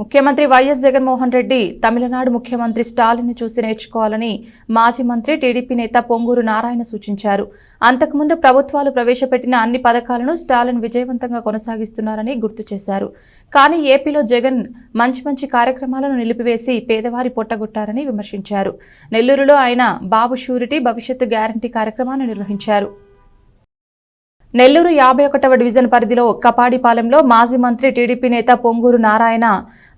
ముఖ్యమంత్రి వైఎస్ జగన్మోహన్ రెడ్డి తమిళనాడు ముఖ్యమంత్రి స్టాలిన్ చూసి నేర్చుకోవాలని మాజీ మంత్రి టీడీపీ నేత పొంగూరు నారాయణ సూచించారు. అంతకుముందు ప్రభుత్వాలు ప్రవేశపెట్టిన అన్ని పథకాలను స్టాలిన్ విజయవంతంగా కొనసాగిస్తున్నారని గుర్తు చేశారు. కానీ ఏపీలో జగన్ మంచి మంచి కార్యక్రమాలను నిలిపివేసి పేదవారి పొట్టగొట్టారని విమర్శించారు. నెల్లూరులో ఆయన బాబు షూరిటీ భవిష్యత్తు గ్యారంటీ కార్యక్రమాన్ని నిర్వహించారు. నెల్లూరు యాభై ఒకటవ డివిజన్ పరిధిలో కపాడిపాలెంలో మాజీ మంత్రి టీడీపీ నేత పొంగూరు నారాయణ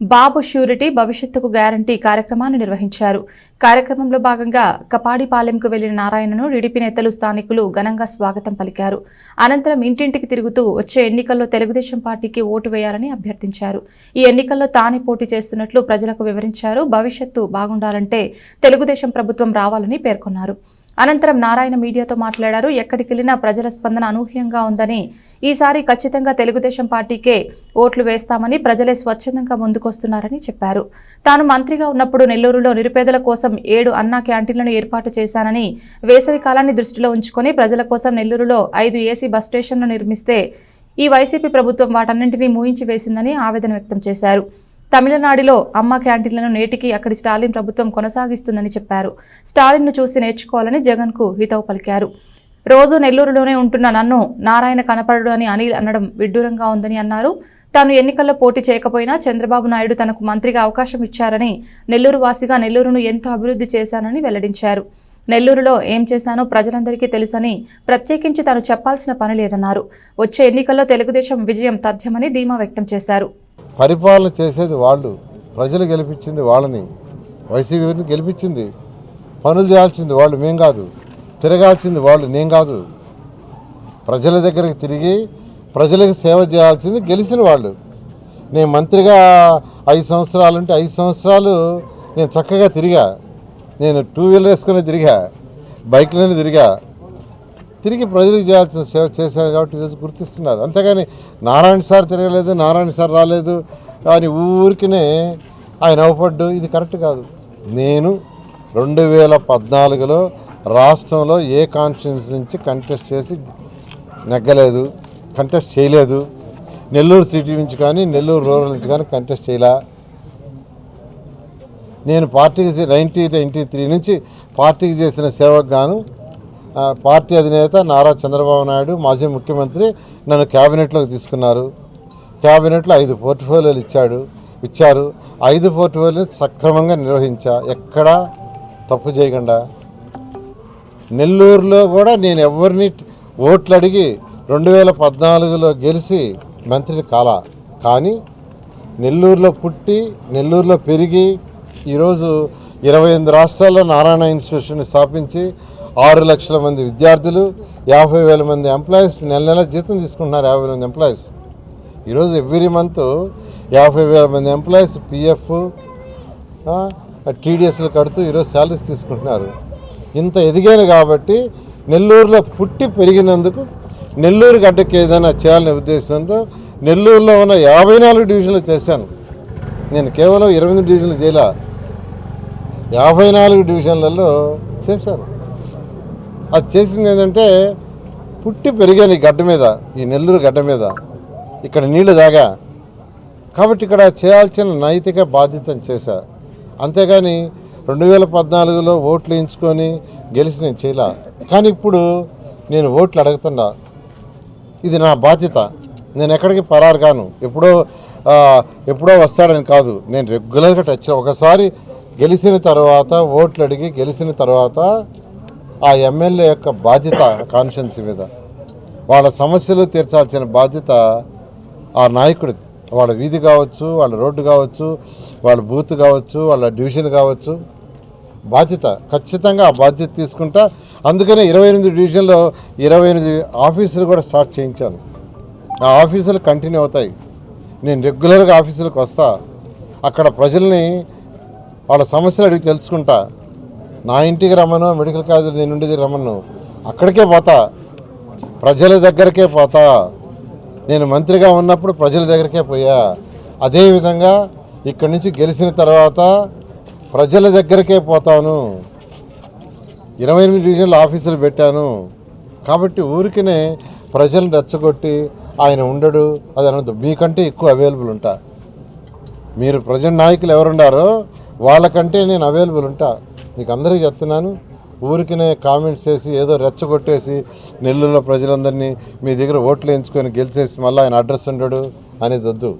బాబు షూరిటీ భవిష్యత్తుకు గ్యారంటీ కార్యక్రమాన్ని నిర్వహించారు. కార్యక్రమంలో భాగంగా కపాడిపాలెంకు వెళ్ళిన నారాయణను టీడీపీ నేతలు స్థానికులు ఘనంగా స్వాగతం పలికారు. అనంతరం ఇంటింటికి తిరుగుతూ వచ్చే ఎన్నికల్లో తెలుగుదేశం పార్టీకి ఓటు వేయాలని అభ్యర్థించారు. ఈ ఎన్నికల్లో తానే పోటీ చేస్తున్నట్లు ప్రజలకు వివరించారు. భవిష్యత్తు బాగుండాలంటే తెలుగుదేశం ప్రభుత్వం రావాలని పేర్కొన్నారు. అనంతరం నారాయణ మీడియాతో మాట్లాడారు. ఎక్కడికెళ్ళినా ప్రజల స్పందన అనూహ్యంగా ఉందని. ఈసారి ఖచ్చితంగా తెలుగుదేశం పార్టీకే ఓట్లు వేస్తామని ప్రజలే స్వచ్ఛందంగా ముందుకొస్తున్నారని చెప్పారు. తాను మంత్రిగా ఉన్నప్పుడు నెల్లూరులో నిరుపేదల కోసం ఏడు అన్నా క్యాంటీన్లను ఏర్పాటు చేశానని వేసవి కాలాన్ని దృష్టిలో ఉంచుకొని ప్రజల కోసం నెల్లూరులో ఐదు ఏసీ బస్ స్టేషన్లు నిర్మిస్తే ఈ వైసీపీ ప్రభుత్వం వాటన్నింటినీ మూయించి వేసిందని ఆవేదన వ్యక్తం చేశారు. తమిళనాడులో అమ్మ క్యాంటీన్లను నేటికి అక్కడి స్టాలిన్ ప్రభుత్వం కొనసాగిస్తుందని చెప్పారు. స్టాలిన్ను చూసి నేర్చుకోవాలని జగన్కు హితవు పలికారు. రోజు నెల్లూరులోనే ఉంటున్న నన్ను నారాయణ కనపడడు అని అనిల్ అనడం విడ్డూరంగా ఉందని అన్నారు. తాను ఎన్నికల్లో పోటీ చేయకపోయినా చంద్రబాబు నాయుడు తనకు మంత్రిగా అవకాశం ఇచ్చారని నెల్లూరు వాసిగా నెల్లూరును ఎంతో అభివృద్ధి చేశానని వెల్లడించారు. నెల్లూరులో ఏం చేశానో ప్రజలందరికీ తెలుసని ప్రత్యేకించి తాను చెప్పాల్సిన పని లేదన్నారు. వచ్చే ఎన్నికల్లో తెలుగుదేశం విజయం తథ్యమని ధీమా వ్యక్తం చేశారు. పరిపాలన చేసేది వాళ్ళు ప్రజలు గెలిపించింది వాళ్ళని వైసీపీని గెలిపించింది పనులు చేయాల్సింది వాళ్ళు మేం కాదు. తిరగాల్సింది వాళ్ళు నేను కాదు. ప్రజల దగ్గరికి తిరిగి ప్రజలకు సేవ చేయాల్సింది గెలిచిన వాళ్ళు. నేను మంత్రిగా ఐదు సంవత్సరాలు అంటే ఐదు సంవత్సరాలు నేను చక్కగా తిరిగా. నేను టూ వీలర్ వేసుకుని తిరిగా బైక్లోనే తిరిగా. తిరిగి ప్రజలకు చేయాల్సిన సేవ చేశారు కాబట్టి ఈరోజు గుర్తిస్తున్నారు. అంతేగాని నారాయణ సార్ తిరగలేదు నారాయణ సార్ రాలేదు కానీ ఊరికినే ఆయన అవపడ్డు. ఇది కరెక్ట్ కాదు. నేను రెండు వేల పద్నాలుగులో రాష్ట్రంలో ఏ కాన్స్టిట్యూన్స్ నుంచి కంటెస్ట్ చేసి నెగ్గలేదు కంటెస్ట్ చేయలేదు. నెల్లూరు సిటీ నుంచి కానీ నెల్లూరు రూరల్ నుంచి కానీ కంటెస్ట్ చేయలే. నేను పార్టీకి నైన్టీ నైంటీ త్రీ నుంచి పార్టీకి చేసిన సేవకు గాను పార్టీ అధినేత నారా చంద్రబాబు నాయుడు మాజీ ముఖ్యమంత్రి నన్ను క్యాబినెట్లోకి తీసుకున్నారు. క్యాబినెట్లో ఐదు పోర్ట్ఫోలియోలు ఇచ్చాడు ఇచ్చారు. ఐదు పోర్ట్ఫోలియో సక్రమంగా నిర్వహించా. ఎక్కడా తప్పు చేయకుండా. నెల్లూరులో కూడా నేను ఎవరిని ఓట్లు అడిగి రెండు వేల పద్నాలుగులో గెలిచి మంత్రిని కాలా. కానీ నెల్లూరులో పుట్టి నెల్లూరులో పెరిగి ఈరోజు ఇరవై ఎనిమిది రాష్ట్రాల్లో నారాయణ ఇన్స్టిట్యూషన్ స్థాపించి ఆరు లక్షల మంది విద్యార్థులు యాభై వేల మంది ఎంప్లాయీస్ నెల నెల జీతం తీసుకుంటున్నారు యాభై మంది ఎంప్లాయీస్. ఈరోజు ఎవ్రీ మంత్ యాభై వేల మంది ఎంప్లాయీస్ పిఎఫ్ టీడీఎస్లు కడుతూ ఈరోజు శాలరీస్ తీసుకుంటున్నారు. ఇంత ఎదిగాను కాబట్టి నెల్లూరులో పుట్టి పెరిగినందుకు నెల్లూరు గడ్డకి ఏదైనా చేయాలనే ఉద్దేశంతో నెల్లూరులో ఉన్న యాభై నాలుగు డివిజన్లు చేశాను. నేను కేవలం ఇరవై ఎనిమిది డివిజన్లు చేయలే. యాభై నాలుగు డివిజన్లలో చేశారు. అది చేసింది ఏంటంటే పుట్టి పెరిగాను ఈ గడ్డ మీద ఈ నెల్లూరు గడ్డ మీద ఇక్కడ నీళ్ళు దాగా. కాబట్టి ఇక్కడ చేయాల్సిన నైతిక బాధ్యతను చేశా. అంతేగాని రెండు వేల పద్నాలుగులో ఓట్లు ఎంచుకొని గెలిచి నేను చేయలే. కానీ ఇప్పుడు నేను ఓట్లు అడుగుతున్నా. ఇది నా బాధ్యత. నేను ఎక్కడికి పరారు కాను. ఎప్పుడో ఎప్పుడో వస్తాడని కాదు. నేను రెగ్యులర్గా టచ్ ఒకసారి గెలిచిన తర్వాత ఓట్లు అడిగి గెలిచిన తర్వాత ఆ ఎమ్మెల్యే యొక్క బాధ్యత కాన్షియన్స్ మీద. వాళ్ళ సమస్యలు తీర్చాల్సిన బాధ్యత ఆ నాయకుడిది వాళ్ళ వీధి కావచ్చు వాళ్ళ రోడ్డు కావచ్చు వాళ్ళ బూత్ కావచ్చు వాళ్ళ డివిజన్ కావచ్చు. బాధ్యత ఖచ్చితంగా ఆ బాధ్యత తీసుకుంటా. అందుకనే ఇరవై ఎనిమిది డివిజన్లో ఇరవై ఎనిమిది ఆఫీసులు కూడా స్టార్ట్ చేయించాను. ఆ ఆఫీసులు కంటిన్యూ అవుతాయి. నేను రెగ్యులర్గా ఆఫీసులకు వస్తా. అక్కడ ప్రజల్ని వాళ్ళ సమస్యలు అడిగి తెలుసుకుంటా. నా ఇంటికి రమ్మను మెడికల్ కాలేజీ నేను ఉండేది రమ్మను. అక్కడికే పోతా. ప్రజల దగ్గరికే పోతా. నేను మంత్రిగా ఉన్నప్పుడు ప్రజల దగ్గరికే పోయా. అదేవిధంగా ఇక్కడి నుంచి గెలిచిన తర్వాత ప్రజల దగ్గరికే పోతాను. ఇరవై ఎనిమిది డివిజన్ల ఆఫీసులు పెట్టాను. కాబట్టి ఊరికినే ప్రజలను రెచ్చగొట్టి ఆయన ఉండడు. అది అనద్దు. మీకంటే ఎక్కువ అవైలబుల్ ఉంటా. మీరు ప్రజెంట్ నాయకులు ఎవరుండారో వాళ్ళకంటే నేను అవైలబుల్ ఉంటా. మీకు అందరికీ చెప్తున్నాను. ఊరికినే కామెంట్స్ చేసి ఏదో రెచ్చగొట్టేసి నెల్లూరులో ప్రజలందరినీ మీ దగ్గర ఓట్లు వేయించుకొని గెలిచేసి మళ్ళీ ఆయన అడ్రస్ ఉండడు అనేది వద్దు